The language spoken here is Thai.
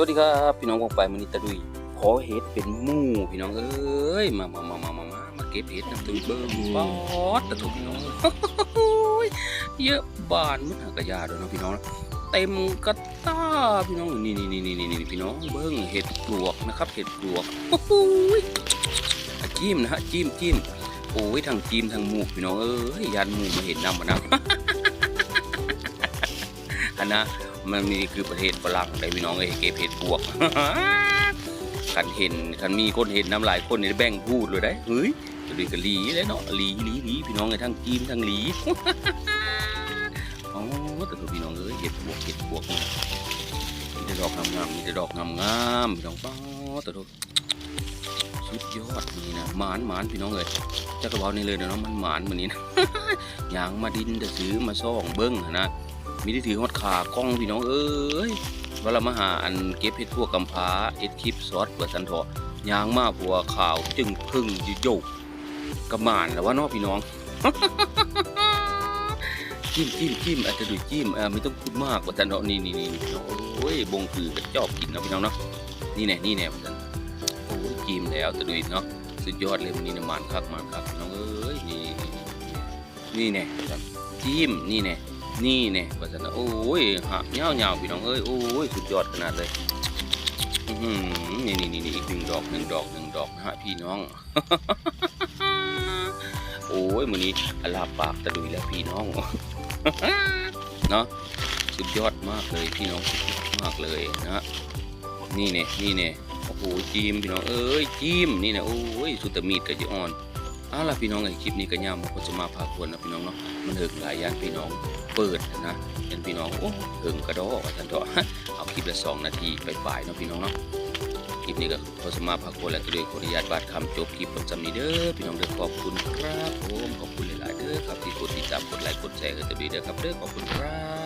สวัสดีครับพี่น้องกองไปมันนี่ตะดุยขอเห็ดเป็นมู่พี่น้องเอ้ยมามามามามามามาเก็บเห็ดน้ำตุยเบิ้งป๊อดตะทุกพี่น้องเยอะบานมันหากระยาด้วยนะพี่น้องเต็มกระตาพี่น้องนี่นี่นี่นี่นี่พี่น้องเบิ้งเห็ดปลวกนะครับเห็ดปลวกโอ้ยจิ้มนะฮะจิ้มจิ้มโอ้ยทั้งจิ้มทั้งหมูพี่น้องเอ้ยยันหมูมาเห็นนำมานะอันนะ มันมีคือประเทศฝรั่งได้พี่น้องเอ้ยเก็บเห็ดปวกคันเห็นคันมีคนเห็นน้ำลายคนนี่แบ่งพูดเลยได้เฮ้ยจะดีกับลีเลยเนาะลีลีลีพี่น้องไอ้ทั้งจีมทั้งลีอ๋อแต่ตัวพี่น้องเอ้ยเห็ดปวกเห็ดปวกนี่มีแต่ดอกงามๆมีแต่ดอกงามๆพี่น้องป้าแต่ตัวสุดยอดนี่นะหมานหมานพี่น้องเอ้ยจักรวาลนี่เลยเนาะมันหมานเหมือนนี้นะยางมาดินจะซื้อมาซ่องเบิ้งนะ มีที่ถือฮอดขากล้องพี่น้องเอ้ยว่าเรามาหาอันเก็บเห็ดพวกกำพร้าเอ็ดคลิปซอสเปิดสันเถาะยางมาผัวข่าวจึงพึ่งยู่โยกกระมานแล้วว่านอพี่น้องจิ้มจิ้มจิ้มอาจจะดูจิ้มไม่ต้องพูดมากว่าสันเถาะนี่นี่นี่พี่น้องโอ้ยบงคือกระจอกกินนะพี่น้องเนาะนี่แน่นี่แน่ว่าสันโอ้ยจิ้มแล้วแต่ดูเนาะสุดยอดเลยวันนี้นะหมานคักมานคักน้องเอ้ยนี่นี่นี่แน่นจิ้มนี่แน่ นี่เนี่ยว่าสันนะโอ้ยหักเงาเงาพี่น้องเอ้ยโอ้ยสุดยอดขนาดเลยอื้อหือนี่นี่นี่อีกหนึ่งดอกหนึ่งดอกหนึ่งดอกนะฮะพี่น้อง โอ้ยมือนี้อลาปากตะดุยแล้วพี่น้องเนาะสุดยอดมากเลยพี่น้องสุดยอดมากเลยนะฮะนี่เนี่ยนี่เนี่ยโอ้โหจีมพี่น้องเอ้ยจีมนี่เนี่ยโอ้ยสุดตะมีดกับยอ่อน เอาล่ะพี่น้องไอคลิปนี้ก็ย่ามผมจะมาพาควรนะพี่น้องเนาะมันเหิงหลายย่างพี่น้องเปิดนะเห็นพี่น้องโอ้เหิงกระดอกท่านเถอะเอาคลิปละสองนาทีไปฝ่ายเนาะพี่น้องเนาะคลิปนี้ก็ขอสมาพักคนและตัวเองขออนุญาตบาดคำจบคลิปลงจำนี้เด้อพี่น้องเด้อขอบคุณครับผมขอบคุณหลายๆเด้อครับที่กดติดตามกดไลค์กดแชร์กันตัวดีเด้อครับเด้อขอบคุณครับ